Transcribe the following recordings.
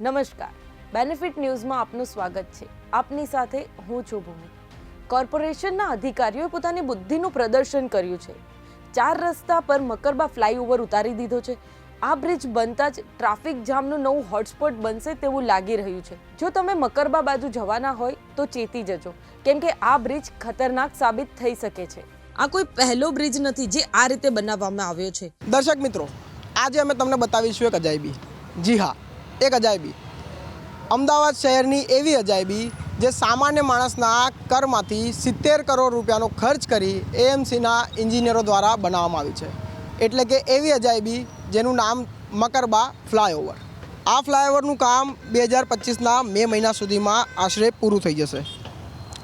નમસ્કાર. બેનિફિટ ન્યૂઝમાં આપનું સ્વાગત છે. આપની સાથે હું છું ભૂમિ. કોર્પોરેશનના અધિકારીઓએ પોતાની બુદ્ધિનું પ્રદર્શન કર્યું છે. ચાર રસ્તા પર મકરબા ફ્લાયઓવર ઉતારી દીધો છે. આ બ્રિજ બનતા જ ટ્રાફિક જામનું નવું હોટસ્પોટ બનશે તેવું લાગી રહ્યું છે. જો તમે મકરબા બાજુ જવાના હોય, તો ચેતી જજો. કેમ કે આ બ્રિજ ખતરનાક સાબિત થઈ શકે છે. આ કોઈ પહેલો બ્રિજ નથી જે આ રીતે બનાવવામાં આવ્યો છે. દર્શક મિત્રો, આજે અમે તમને બતાવીશું એક અજાયબી. જી હા. એક અજાયબી. અમદાવાદ શહેરની એવી અજાયબી જે સામાન્ય માણસના કરમાંથી સિત્તેર કરોડ રૂપિયાનો ખર્ચ કરી એએમસીના એન્જિનિયરો દ્વારા બનાવવામાં આવી છે. એટલે કે એવી અજાયબી જેનું નામ મકરબા ફ્લાયઓવર. આ ફ્લાયઓવરનું કામ બે હજાર પચીસના મે મહિના સુધીમાં આશરે પૂરું થઈ જશે.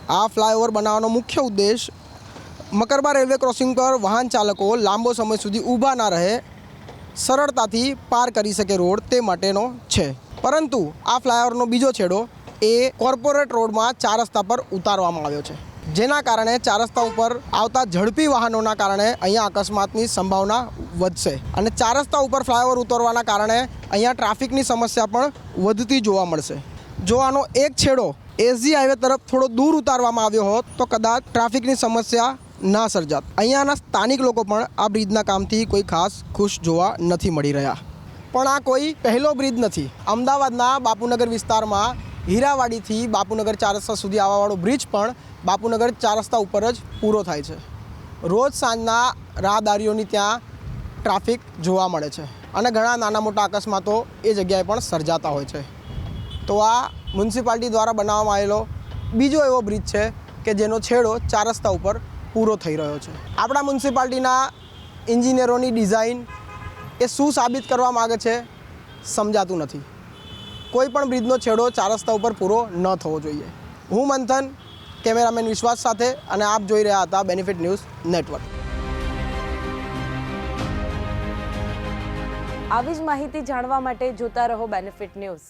આ ફ્લાયઓવર બનાવવાનો મુખ્ય ઉદ્દેશ મકરબા રેલવે ક્રોસિંગ પર વાહન ચાલકો લાંબો સમય સુધી ઊભા ના રહે સરળતાથી પાર કરી શકે રોડ તે માટેનો છે. પરંતુ આ ફ્લાયઓવરનો બીજો છેડો એ કોર્પોરેટ રોડમાં ચાર રસ્તા પર ઉતારવામાં આવ્યો છે. જેના કારણે ચાર રસ્તા ઉપર આવતા ઝડપી વાહનોના કારણે અહીંયા અકસ્માતની સંભાવના વધશે અને ચાર રસ્તા ઉપર ફ્લાયઓવર ઉતરવાના કારણે અહીંયા ટ્રાફિકની સમસ્યા પણ વધતી જોવા મળશે. જો આનો એક છેડો એસજી હાઈવે તરફ થોડો દૂર ઉતારવામાં આવ્યો હોત તો કદાચ ટ્રાફિકની સમસ્યા ના સર્જાત. અહીંયાના સ્થાનિક લોકો પણ આ બ્રિજના કામથી કોઈ ખાસ ખુશ જોવા નથી મળી રહ્યા. પણ આ કોઈ પહેલો બ્રિજ નથી. અમદાવાદના બાપુનગર વિસ્તારમાં હીરાવાડીથી બાપુનગર ચાર રસ્તા સુધી આવવાવાળો બ્રિજ પણ બાપુનગર ચાર રસ્તા ઉપર જ પૂરો થાય છે. રોજ સાંજના રાહદારીઓની ત્યાં ટ્રાફિક જોવા મળે છે અને ઘણા નાના મોટા અકસ્માતો એ જગ્યાએ પણ સર્જાતા હોય છે. તો આ મ્યુનિસિપાલિટી દ્વારા બનાવવામાં આવેલો બીજો એવો બ્રિજ છે કે જેનો છેડો ચાર રસ્તા ઉપર પૂરો થઈ રહ્યો છે. આપણા મ્યુનિસિપાલિટીના એન્જિનિયરોની ડિઝાઇન એ શું સાબિત કરવા માગે છે સમજાતું નથી. કોઈ પણ બ્રિજનો છેડો ચાર રસ્તા ઉપર પૂરો ન થવો જોઈએ. હું મંથન, કેમેરામેન વિશ્વાસ સાથે અને આપ જોઈ રહ્યા હતા બેનિફિટ ન્યૂઝ નેટવર્ક. આવી જ માહિતી જાણવા માટે જોતા રહો બેનિફિટ ન્યૂઝ.